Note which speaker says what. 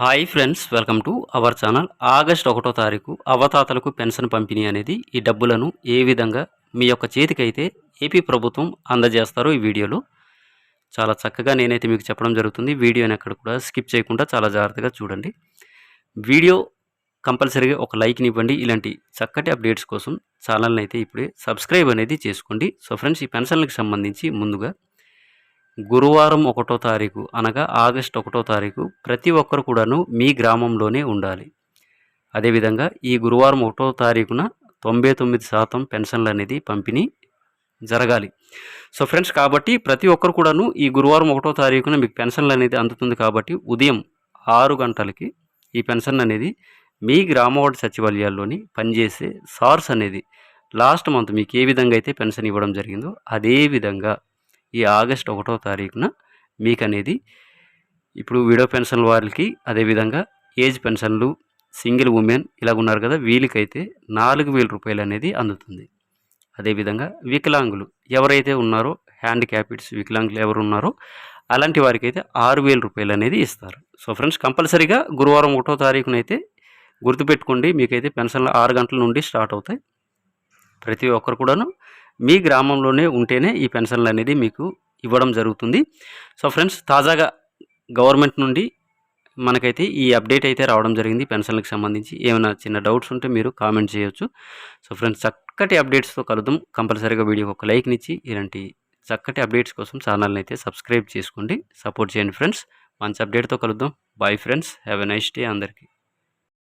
Speaker 1: Hi friends welcome to our channel. August ఒకటో తారీఖు అవతాతలకు pension పంపిణీ అనేది ఈ డబ్బులను ఏ విధంగా మీ యొక్క చేతికైతే ఏపీ ప్రభుత్వం అందజేస్తారో ఈ వీడియోలో. చాలా చక్కగా నేనైతే మీకు చెప్పడం జరుగుతుంది. వీడియోని ఎక్కడ కూడా స్కిప్ చేయకుండా చాలా జాగ్రత్తగా చూడండి. వీడియో కంపల్సరీగా ఒక లైక్ని ఇవ్వండి. ఇలాంటి చక్కటి అప్డేట్స్ కోసం ఛానల్ని అయితే ఇప్పుడే సబ్స్క్రైబ్ అనేది చేసుకోండి. సో ఫ్రెండ్స్ ఈ పెన్షన్లకు సంబంధించి ముందుగా గురువారం ఒకటో తారీఖు అనగా ఆగస్ట్ ఒకటో తారీఖు ప్రతి ఒక్కరు కూడాను మీ గ్రామంలోనే ఉండాలి. అదేవిధంగా ఈ గురువారం ఒకటో తారీఖున తొంభై తొమ్మిది శాతం పెన్షన్లు అనేది పంపిణీ జరగాలి. సో ఫ్రెండ్స్ కాబట్టి ప్రతి ఒక్కరు కూడాను ఈ గురువారం ఒకటో తారీఖున మీకు పెన్షన్లు అనేది అందుతుంది కాబట్టి ఉదయం ఆరు గంటలకి ఈ పెన్షన్ అనేది మీ గ్రామవార్డు సచివాలయాల్లోని పనిచేసే సార్స్ అనేది లాస్ట్ మంత్ మీకు ఏ విధంగా అయితే పెన్షన్ ఇవ్వడం జరిగిందో అదే విధంగా ఈ ఆగస్ట్ ఒకటో తారీఖున మీకు అనేది ఇప్పుడు విడో పెన్షన్ వారికి అదేవిధంగా ఏజ్ పెన్షన్లు సింగిల్ ఉమెన్ ఇలాగ ఉన్నారు కదా వీళ్ళకైతే నాలుగు వేల రూపాయలు అనేది అందుతుంది. అదేవిధంగా వికలాంగులు ఎవరైతే ఉన్నారో హ్యాండిక్యాపిడ్స్ వికలాంగులు ఎవరు ఉన్నారో అలాంటి వారికి అయితే ఆరు వేల రూపాయలు అనేది ఇస్తారు. సో ఫ్రెండ్స్ కంపల్సరీగా గురువారం ఒకటో తారీఖునైతే గుర్తుపెట్టుకోండి మీకైతే పెన్షన్లు ఆరు గంటల నుండి స్టార్ట్ అవుతాయి. ప్రతి ఒక్కరు కూడాను మీ గ్రామంలోనే ఉంటేనే ఈ పెన్షన్లు అనేది మీకు ఇవ్వడం జరుగుతుంది. సో ఫ్రెండ్స్ తాజాగా గవర్నమెంట్ నుండి మనకైతే ఈ అప్డేట్ అయితే రావడం జరిగింది. పెన్షన్లకు సంబంధించి ఏమైనా చిన్న డౌట్స్ ఉంటే మీరు కామెంట్ చేయొచ్చు. సో ఫ్రెండ్స్ చక్కటి అప్డేట్స్తో కలుద్దాం. కంపల్సరీగా వీడియోకి ఒక లైక్నిచ్చి ఇలాంటి చక్కటి అప్డేట్స్ కోసం ఛానల్ని అయితే సబ్స్క్రైబ్ చేసుకోండి. సపోర్ట్ చేయండి ఫ్రెండ్స్. మంచి అప్డేట్తో కలుద్దాం. Bye friends. Have a nice day అందరికీ.